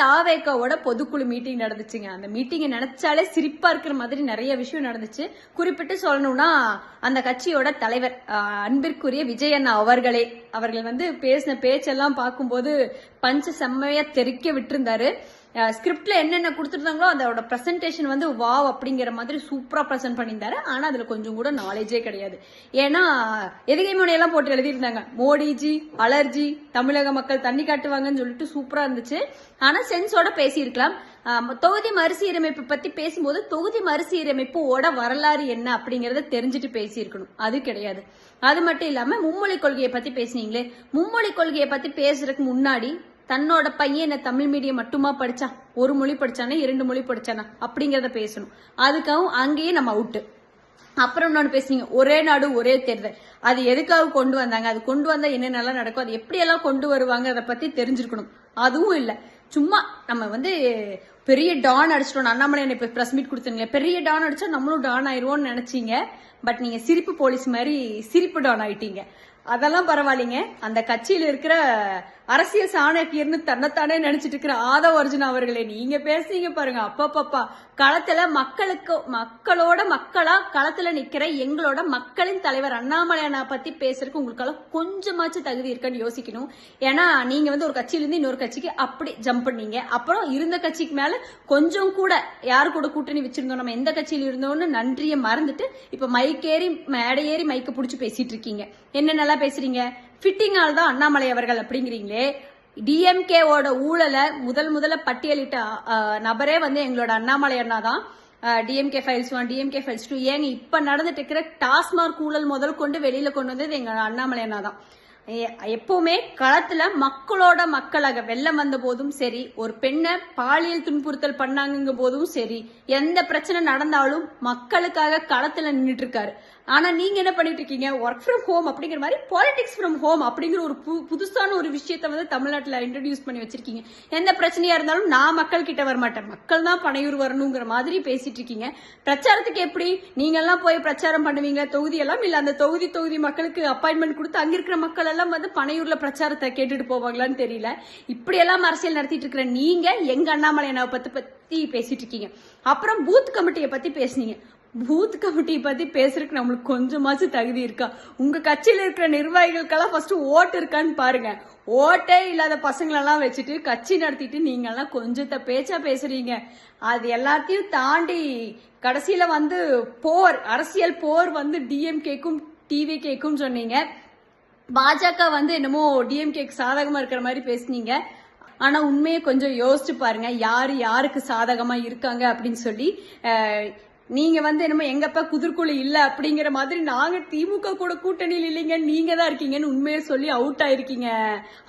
தாவேக்காவோட பொதுக்குழு மீட்டிங் நடந்துச்சுங்க. அந்த மீட்டிங்கை நினைச்சாலே சிரிப்பா இருக்கிற மாதிரி நிறைய விஷயம் நடந்துச்சு. குறிப்பிட்டு சொல்லணும்னா அந்த கட்சியோட தலைவர் அன்பிற்குரிய விஜயண்ணா அவர்களே அவர்கள் வந்து பேசின பேச்செல்லாம் பார்க்கும்போது பஞ்ச செம்மையா தெறிக்க விட்டுருந்தாரு. ஸ்கிரிப்ட்ல என்னென்ன கொடுத்துருந்தாங்களோ அதோட ப்ரெசன்டேஷன் வந்து வாவ் அப்படிங்கிற மாதிரி சூப்பரா ப்ரெசென்ட் பண்ணியிருந்தாரு. ஆனா அதுல கொஞ்சம் கூட நாலேஜே கிடையாது. ஏன்னா எதுகை முனையெல்லாம் போட்டு எழுதியிருந்தாங்க. மோடிஜி அலர்ஜி தமிழக மக்கள் தண்ணி காட்டுவாங்கன்னு சொல்லிட்டு சூப்பரா இருந்துச்சு. ஆனா சென்ஸோட பேசியிருக்கலாம். தொகுதி மறுசீரமைப்பு பத்தி பேசும்போது தொகுதி மறுசீரமைப்போட வரலாறு என்ன அப்படிங்கறத தெரிஞ்சுட்டு பேசியிருக்கணும். அது கிடையாது. அது மட்டும் இல்லாம மும்மொழி கொள்கையை பத்தி பேசுனீங்களே. மும்மொழி கொள்கையை பத்தி பேசுறதுக்கு முன்னாடி தன்னோட பையன் என்ன தமிழ் மீடியம் மட்டுமா படிச்சான் ஒரு மொழி படிச்சானா? இரண்டு மொழி படிச்சானா? அப்படிங்கறத பேசணும். அதுக்காகவும் அங்கேயே நம்ம அவுட்டு. அப்புறம் இன்னொன்று பேசுனீங்க. ஒரே நாடு ஒரே தேர்தல். அது எதுக்காக கொண்டு வந்தாங்க? அது கொண்டு வந்தா என்னென்னலாம் நடக்கும்? அது எப்படியெல்லாம் கொண்டு வருவாங்க? அதை பத்தி தெரிஞ்சிருக்கணும். அதுவும் இல்லை. சும்மா நம்ம வந்து பெரிய டான் அடிச்சிட்டோம். அண்ணாமலை இப்ப பிரஸ் மீட் கொடுத்தீங்களே பெரிய டான் அடிச்சா நம்மளும் டான் ஆயிருவோம்னு நினைச்சீங்க. பட் நீங்க சிரிப்பு போலீஸ் மாதிரி சிரிப்பு டான் ஆயிட்டீங்க. அதெல்லாம் பரவாயில்லைங்க. அந்த கட்சியில இருக்கிற அரசியல் சாணக்கியர்னு தன்னைத்தானே நினைச்சிட்டு இருக்கிற ஆதவ அர்ஜுன் அவர்களே நீங்க பேசுறீங்க பாருங்க. அப்பப்பப்பா. களத்துல மக்களுக்கு மக்களோட மக்களா களத்துல நிக்கிற எங்களோட மக்களின் தலைவர் அண்ணாமலையான பத்தி பேசுறதுக்கு உங்களுக்கெல்லாம் கொஞ்சமாச்சும் தகுதி இருக்கான்னு யோசிக்கணும். ஏன்னா நீங்க வந்து ஒரு கட்சியில இருந்து இன்னொரு கட்சிக்கு அப்படி ஜம்ப் பண்ணீங்க. அப்புறம் இருந்த கட்சிக்கு மேல கொஞ்சம் கூட யார் கூட கூட்டணி வச்சிருந்தோம் நம்ம எந்த கட்சியில் இருந்தோம்னு நன்றியை மறந்துட்டு இப்ப மைக்கேறி மேடை ஏறி மைக்க புடிச்சு பேசிட்டு இருக்கீங்க. என்னென்னலாம் பேசுறீங்க? ஃபிட்டிங் தான் அண்ணாமலை அவர்கள் அப்படிங்கிறீங்களே. டிஎம்கேவோட ஊழலை முதல் முதல்ல பட்டியலிட்ட நபரே வந்து எங்களோட அண்ணாமலை அண்ணா தான். DMK files one DMK files two ஏங்க இப்போ நடந்துட்டு இருக்கிற டாஸ்மார்க் ஊழல் முதல் கொண்டு வெளியில கொண்டு வந்தது எங்க அண்ணாமலை அண்ணா தான். எப்பவுமே களத்துல மக்களோட மக்களாக வெள்ளம் வந்த போதும் சரி ஒரு பெண்ணை பாலியல் துன்புறுத்தல் பண்ணாங்க போதும் சரி எந்த பிரச்சனை நடந்தாலும் மக்களுக்காக களத்துல நின்னுட்டு இருக்காரு. ஆனா நீங்க என்ன பண்ணிட்டு இருக்கீங்க? ஒர்க் ஃப்ரம் ஹோம் அப்படிங்கிற மாதிரி பாலிடிக்ஸ் ஃப்ரம் ஹோம் அப்படிங்கிற ஒரு பு- புதுசான ஒரு விஷயத்த வந்து தமிழ்நாட்டில் இன்ட்ரடியூஸ் பண்ணி வச்சிருக்கீங்க. எந்த பிரச்சனையா இருந்தாலும் நான் மக்கள் கிட்ட வரமாட்டேன். மக்கள் தான் பனையூர் வரணுங்கிற மாதிரி பேசிட்டு இருக்கீங்க. பிரச்சாரத்துக்கு எப்படி? நீங்க எல்லாம் போய் பிரச்சாரம் பண்ணுவீங்க. தொகுதி எல்லாம் இல்ல. அந்த தொகுதி தொகுதி மக்களுக்கு அப்பாயின்மெண்ட் கொடுத்து அங்க இருக்கிற மக்கள் எல்லாம் வந்து பனையூர்ல பிரச்சாரத்தை கேட்டுட்டு போவாங்களான்னு தெரியல. இப்படி எல்லாம் அரசியல் நடத்திட்டு இருக்கிற நீங்க எங்க அண்ணாமலை அண்ணாவை பத்தி பத்தி பேசிட்டு இருக்கீங்க. அப்புறம் பூத் கமிட்டியை பத்தி பேசுனீங்க. பூத் கமிட்டியை பத்தி பேசுறதுக்கு நம்மளுக்கு கொஞ்சமாச்சும் தகுதி இருக்கா? உங்க கட்சியில இருக்கிற நிர்வாகிகளுக்கெல்லாம் ஃபர்ஸ்ட் ஓட்டு இருக்கான்னு பாருங்க. ஓட்டே இல்லாத பசங்களெல்லாம் வச்சுட்டு கட்சி நடத்திட்டு நீங்கெல்லாம் கொஞ்சத்தை பேச்சா பேசுறீங்க. அது எல்லாத்தையும் தாண்டி கடைசியில வந்து போர் அரசியல் போர் வந்து டிஎம்கேக்கும் டிவி கேக்கும் சொன்னீங்க. பாஜக வந்து என்னமோ டிஎம்கேக்கு சாதகமா இருக்கிற மாதிரி பேசுனீங்க. ஆனா உண்மையை கொஞ்சம் யோசிச்சு பாருங்க. யாரு யாருக்கு சாதகமா இருக்காங்க அப்படின்னு சொல்லி நீங்க வந்து என்னமோ எங்கப்பா குதிர்குழு இல்ல அப்படிங்கிற மாதிரி நாங்க திமுக கூட கூட்டணியில் இல்லைங்க நீங்க தான் இருக்கீங்கன்னு உண்மையை சொல்லி அவுட் ஆயிருக்கீங்க.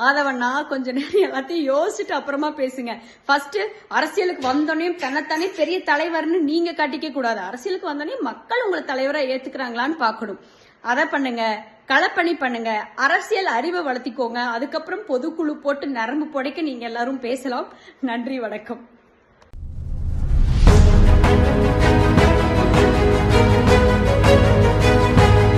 ஆதவண்ணா கொஞ்ச நேரம் எல்லாத்தையும் யோசிச்சுட்டு அப்புறமா பேசுங்க. ஃபர்ஸ்ட் அரசியலுக்கு வந்தோடனே தன்னைத்தானே பெரிய தலைவர்னு நீங்க காட்டிக்க கூடாது. அரசியலுக்கு வந்தோடனே மக்கள் உங்களை தலைவரா ஏத்துக்கிறாங்களான்னு பார்க்கணும். அதை பண்ணுங்க களப்பணி பண்ணுங்க அரசியல் அறிவை வளர்த்திக்கோங்க. அதுக்கப்புறம் பொதுக்குழு போட்டு நரம்பு புடைக்க நீங்க எல்லாரும் பேசலாம். நன்றி வணக்கம்.